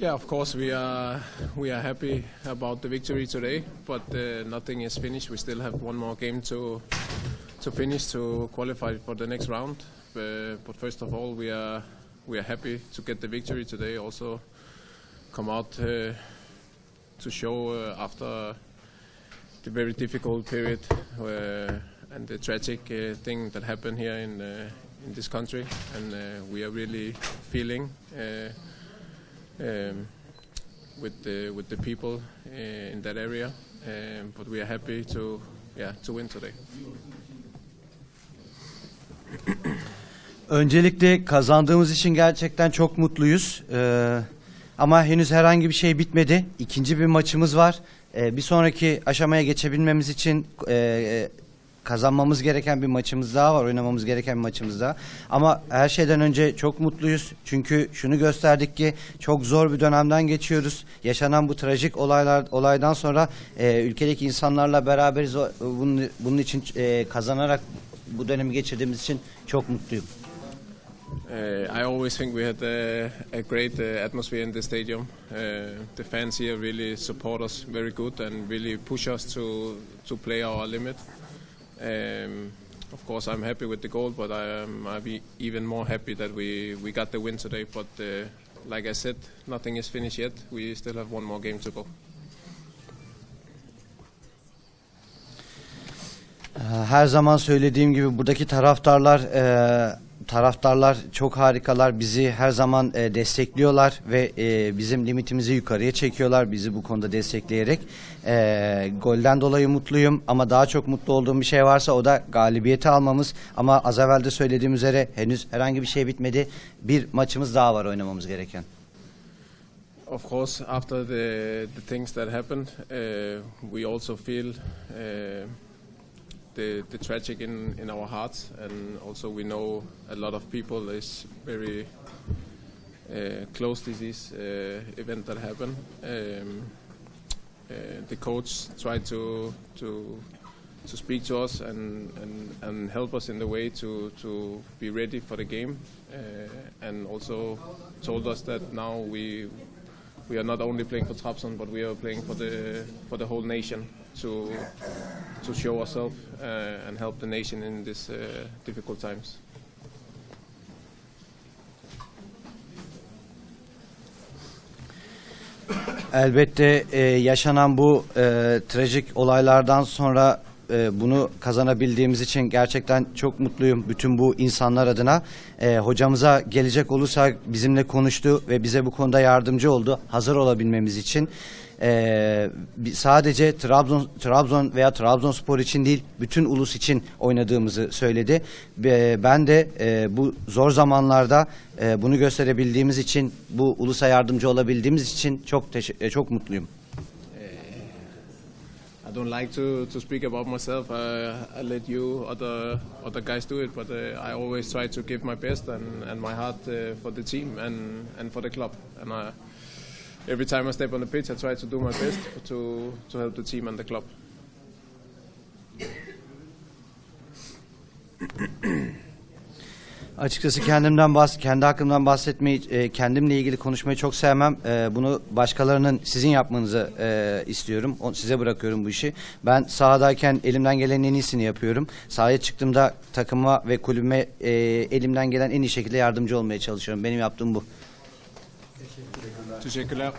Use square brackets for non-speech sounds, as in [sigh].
Yeah, of course we are we are happy about the victory today, but uh, nothing is finished. We still have one more game to to finish to qualify for the next round. Uh, but first of all, we are we are happy to get the victory today. Also, come out uh, to show uh, after the very difficult period uh, and the tragic uh, thing that happened here in in this country, and we are really feeling. Um, with the with the people uh, in that area. Um, but we are happy to yeah to win today. [coughs] Öncelikle kazandığımız için gerçekten çok mutluyuz. Ee, ama henüz herhangi bir şey bitmedi. İkinci bir maçımız var. Ee, bir sonraki aşamaya geçebilmemiz için e, kazanmamız gereken bir maçımız daha var. Oynamamız gereken bir maçımız daha. Ama her şeyden önce çok mutluyuz. Çünkü şunu gösterdik ki çok zor bir dönemden geçiyoruz. Yaşanan bu trajik olaylar olaydan sonra e, ülkedeki insanlarla beraberiz. Bunun, bunun için e, kazanarak bu dönemi geçirdiğimiz için çok mutluyum. Uh, I always think we had uh, a great uh, atmosphere in the stadium. Uh, the fans here really support us very good and really push us to to play our limit. Um, of course, I'm happy with the goal, but I am be even more happy that we, we got the win today. But uh, like I said, nothing is finished yet. We still have one more game to go. Her zaman söylediğim gibi buradaki taraftarlar e, taraftarlar çok harikalar. Bizi her zaman e, destekliyorlar ve e, bizim limitimizi yukarıya çekiyorlar. Bizi bu konuda destekleyerek. E, golden dolayı mutluyum ama daha çok mutlu olduğum bir şey varsa o da galibiyeti almamız. Ama az evvel de söylediğim üzere henüz herhangi bir şey bitmedi. Bir maçımız daha var oynamamız gereken. Of course, after the the things that happened, uh, we also feel uh, the the tragic in in our hearts, and also we know a lot of people is very uh, close to this uh, event that happened. Um, uh, the coach tried to to to speak to us and, and, and help us in the way to, to be ready for the game, uh, and also told us that now we we are not only playing for Trabzon, but we are playing for the for the whole nation to to show ourselves uh, and help the nation in these uh, difficult times. Elbette e, yaşanan bu e, trajik olaylardan sonra e, bunu kazanabildiğimiz için gerçekten çok mutluyum bütün bu insanlar adına. E, hocamıza gelecek olursak bizimle konuştu ve bize bu konuda yardımcı oldu hazır olabilmemiz için. E, sadece Trabzon, Trabzon veya Trabzonspor için değil bütün ulus için oynadığımızı söyledi. Ve ben de e, bu zor zamanlarda e, bunu gösterebildiğimiz için bu ulusa yardımcı olabildiğimiz için çok e, çok mutluyum. I don't like to, to speak about myself. I, let you other other guys do it, but uh, I always try to give my best and, and my heart uh, for the team and, and for the club. And I, every time I step on the pitch, I try to do my best to to help the team and the club. Açıkçası kendimden bahs kendi hakkımdan bahsetmeyi, e, kendimle ilgili konuşmayı çok sevmem. E, bunu başkalarının sizin yapmanızı e, istiyorum. O- Size bırakıyorum bu işi. Ben sahadayken elimden gelen en iyisini yapıyorum. Sahaya çıktığımda takıma ve kulübüme e, elimden gelen en iyi şekilde yardımcı olmaya çalışıyorum. Benim yaptığım bu. Teşekkürler.